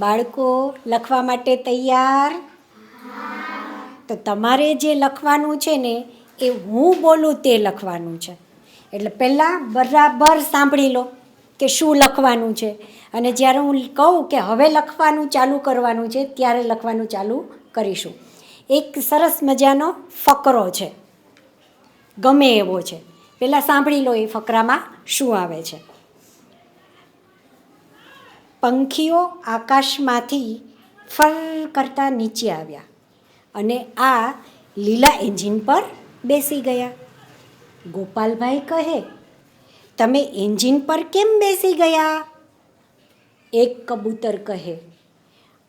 બાળકો લખવા માટે તૈયાર? તો તમારે જે લખવાનું છે ને, એ હું બોલું તે લખવાનું છે. એટલે પહેલાં બરાબર સાંભળી લો કે શું લખવાનું છે. અને જ્યારે હું કહું કે હવે લખવાનું ચાલુ કરવાનું છે, ત્યારે લખવાનું ચાલુ કરીશું. એક સરસ મજાનો ફકરો છે. ગમે એવો છે. પહેલાં સાંભળી લો એ ફકરામાં શું આવે છે. પંખીઓ આકાશમાંથી ફર કરતા નીચે આવ્યા અને આ લીલા એન્જિન પર બેસી ગયા. ગોપાલભાઈ કહે, તમે એન્જિન પર કેમ બેસી ગયા? એક કબૂતર કહે,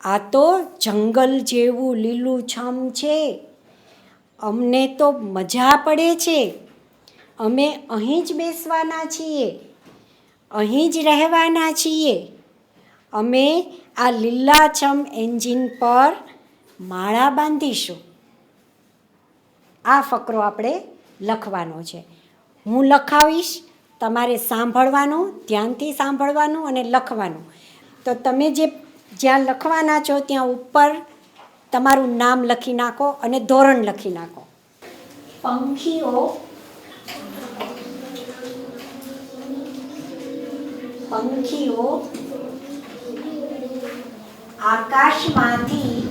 આ તો જંગલ જેવું લીલું છમ છે. અમને તો મજા પડે છે. અમે અહીં જ બેસવાના છીએ. અહીં જ રહેવાના છીએ. અમે આ લીલાછમ એન્જિન પર માળા બાંધીશું. આ ફકરો આપણે લખવાનો છે. હું લખાવીશ, તમારે સાંભળવાનું, ધ્યાનથી સાંભળવાનું અને લખવાનું. તો તમે જે જ્યાં લખવાના છો ત્યાં ઉપર તમારું નામ લખી નાખો અને ધોરણ લખી નાખો. પંખીઓ. પંખીઓ. આકાશમાંથી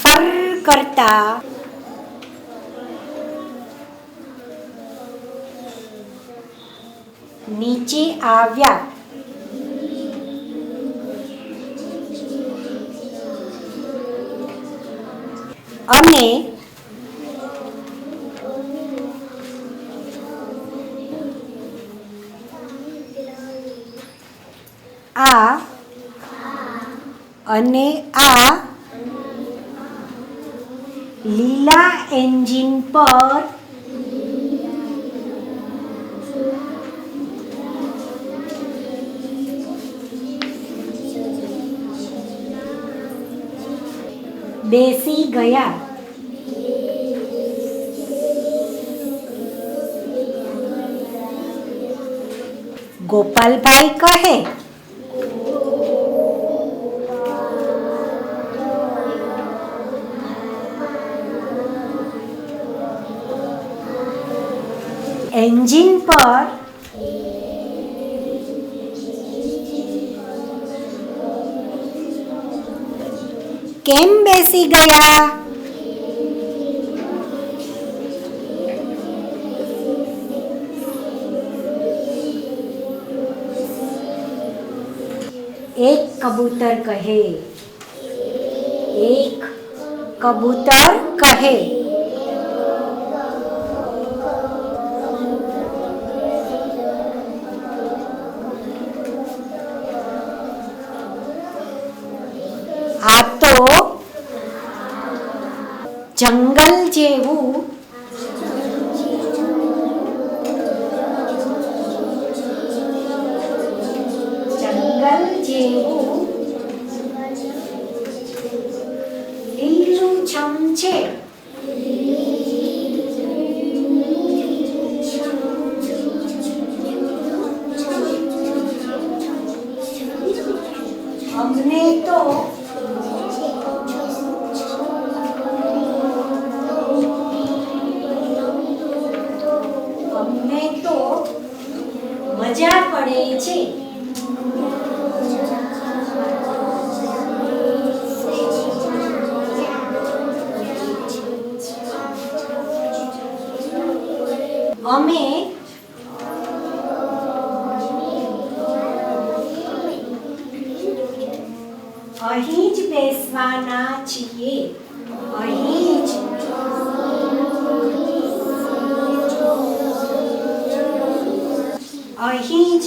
ફર કરતા નીચે આવ્યા. અને આ અને આ લીલા એન્જિન પર બેસી ગયા. ગોપાલભાઈ કહે એન્જિન પર કેમ બેસી ગયા એક કબૂતર કહે એક કબૂતર કહે જેવું અહીં જ બેસવાના છીએ અહીં જ અહીં જ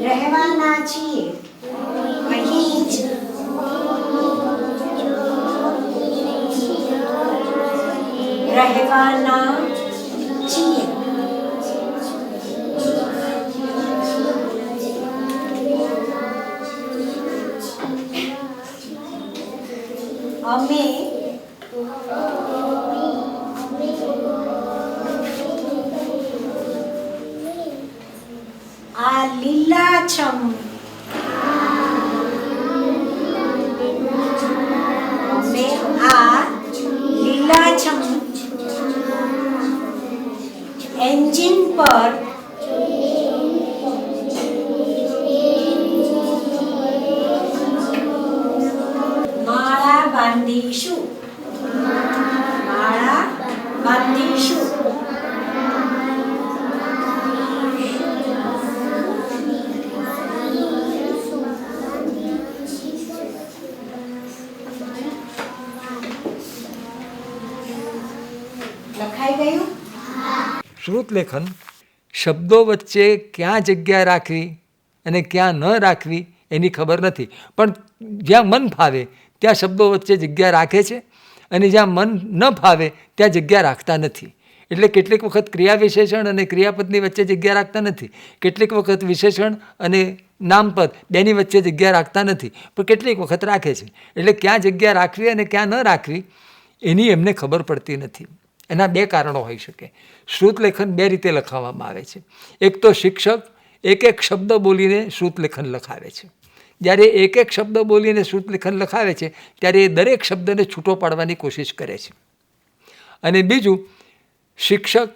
રહેવાના છીએ અહીં જ રહેવાના લીલાછમ. અને આ લીલાછમ. એન્જિન પર માળા બાંધીશું. માળા બાંધીશું. શ્રુતલેખન શબ્દો વચ્ચે ક્યાં જગ્યા રાખવી અને ક્યાં ન રાખવી એની ખબર નથી. પણ જ્યાં મન ફાવે, ત્યાં શબ્દો વચ્ચે જગ્યા રાખે છે અને જ્યાં મન ન ફાવે, ત્યાં જગ્યા રાખતા નથી. એટલે કેટલીક વખત ક્રિયા વિશેષણ અને ક્રિયાપદની વચ્ચે જગ્યા રાખતા નથી. કેટલીક વખત વિશેષણ અને નામપદ બેની વચ્ચે જગ્યા રાખતા નથી. પણ કેટલીક વખત રાખે છે. એટલે ક્યાં જગ્યા રાખવી અને ક્યાં ન રાખવી એની એમને ખબર પડતી નથી. એના બે કારણો હોઈ શકે. શ્રુતલેખન બે રીતે લખાવવામાં આવે છે. એક તો શિક્ષક, એક એક શબ્દ બોલીને શ્રુતલેખન લખાવે છે. જ્યારે એક એક શબ્દ બોલીને શ્રુતલેખન લખાવે છે, ત્યારે એ દરેક શબ્દને છૂટો પાડવાની કોશિશ કરે છે. અને બીજું, શિક્ષક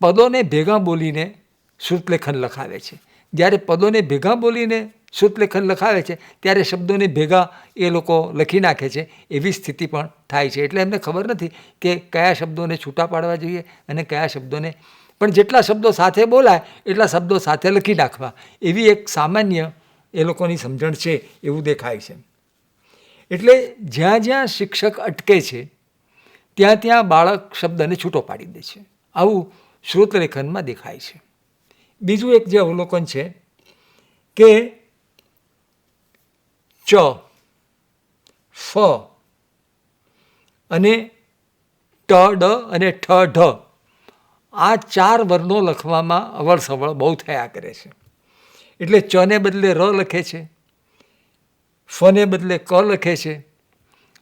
પદોને ભેગા બોલીને શ્રુતલેખન લખાવે છે. જ્યારે પદોને ભેગા બોલીને શ્રુતલેખન લખાવે છે, ત્યારે શબ્દોને ભેગા એ લોકો લખી નાખે છે. એવી સ્થિતિ પણ થાય છે. એટલે એમને ખબર નથી કે કયા શબ્દોને છૂટા પાડવા જોઈએ અને કયા શબ્દોને. પણ જેટલા શબ્દો સાથે બોલાય, એટલા શબ્દો સાથે લખી નાખવા. એવી એક સામાન્ય એ લોકોની સમજણ છે એવું દેખાય છે. એટલે જ્યાં જ્યાં શિક્ષક અટકે છે, ત્યાં ત્યાં બાળક શબ્દને છૂટો પાડી દે છે. આવું શ્રુતલેખનમાં દેખાય છે. બીજું એક જે અવલોકન છે કે ચ, ફ. અને ટ, ડ અને ઠ, ઢ. આ ચાર વર્ણો લખવામાં અવળ સવળ બહુ થયા કરે છે. એટલે ચને બદલે ર લખે છે ફને બદલે ક લખે છે,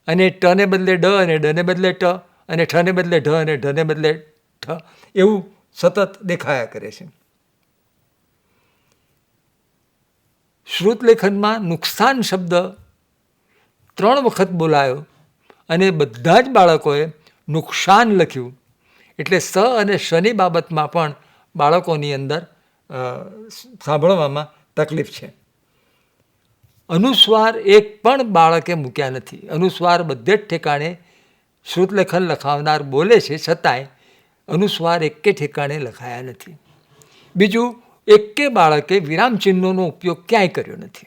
અને ટને બદલે ડ અને ડને બદલે ટ, અને ઠને બદલે ઢ અને ઢને બદલે ઠ. એવું સતત દેખાયા કરે છે. શ્રુતલેખનમાં નુકસાન શબ્દ ત્રણ વખત બોલાયો અને બધા જ બાળકોએ નુકસાન લખ્યું. એટલે સ અને શની બાબતમાં પણ બાળકોની અંદર સાંભળવામાં તકલીફ છે. અનુસ્વાર એક પણ બાળકે મૂક્યા નથી. અનુસ્વાર બધે જ ઠેકાણે શ્રુતલેખન લખાવનાર બોલે છે, છતાંય અનુસ્વાર એકે ઠેકાણે લખાયા નથી. બીજું એકે બાળકે વિરામચિહ્નોનો ઉપયોગ ક્યાંય કર્યો નથી.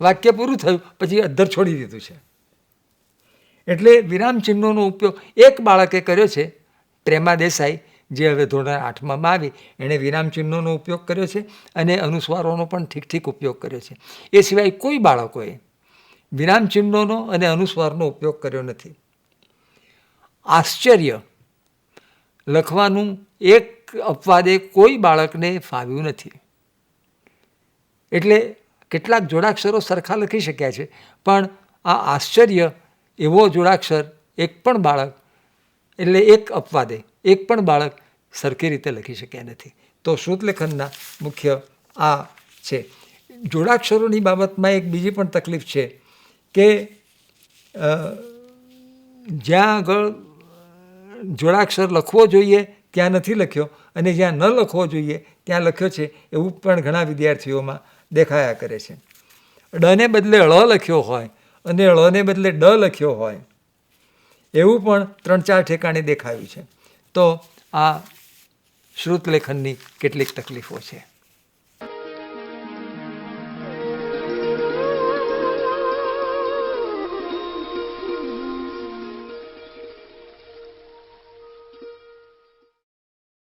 વાક્ય પૂરું થયું, પછી અધ્ધર છોડી દીધું છે. એટલે વિરામચિહ્નોનો ઉપયોગ એક બાળકે કર્યો છે, પ્રેમા દેસાઈ, જે હવે ધોરણ આઠમાં આવી, એણે વિરામચિહ્નોનો ઉપયોગ કર્યો છે અને અનુસ્વારોનો પણ ઠીક ઠીક ઉપયોગ કર્યો છે. એ સિવાય કોઈ બાળકોએ વિરામચિહ્નોનો અને અનુસ્વારનો ઉપયોગ કર્યો નથી. આશ્ચર્ય. લખવાનું એક અપવાદે કોઈ બાળકને ફાવ્યું નથી. એટલે કેટલાક જોડાક્ષરો સરખા લખી શક્યા છે, પણ આ આશ્ચર્ય એવો જોડાક્ષર એક પણ બાળક, એટલે એક અપવાદે એક પણ બાળક સરખી રીતે લખી શક્યા નથી. તો શ્રુતલેખનના મુખ્ય આ છે. જોડાક્ષરોની બાબતમાં એક બીજી પણ તકલીફ છે કે જ્યાં આગળ જોડાક્ષર લખવો જોઈએ ત્યાં નથી લખ્યો અને જ્યાં ન લખવો જોઈએ, ત્યાં લખ્યો છે એવું પણ ઘણા વિદ્યાર્થીઓમાં દેખાયા કરે છે. ડને બદલે ળ લખ્યો હોય અને ળને બદલે ડ લખ્યો હોય, એવું પણ ત્રણ ચાર ઠેકાણે દેખાયું છે. તો આ શ્રુત લેખનની કેટલીક તકલીફો છે.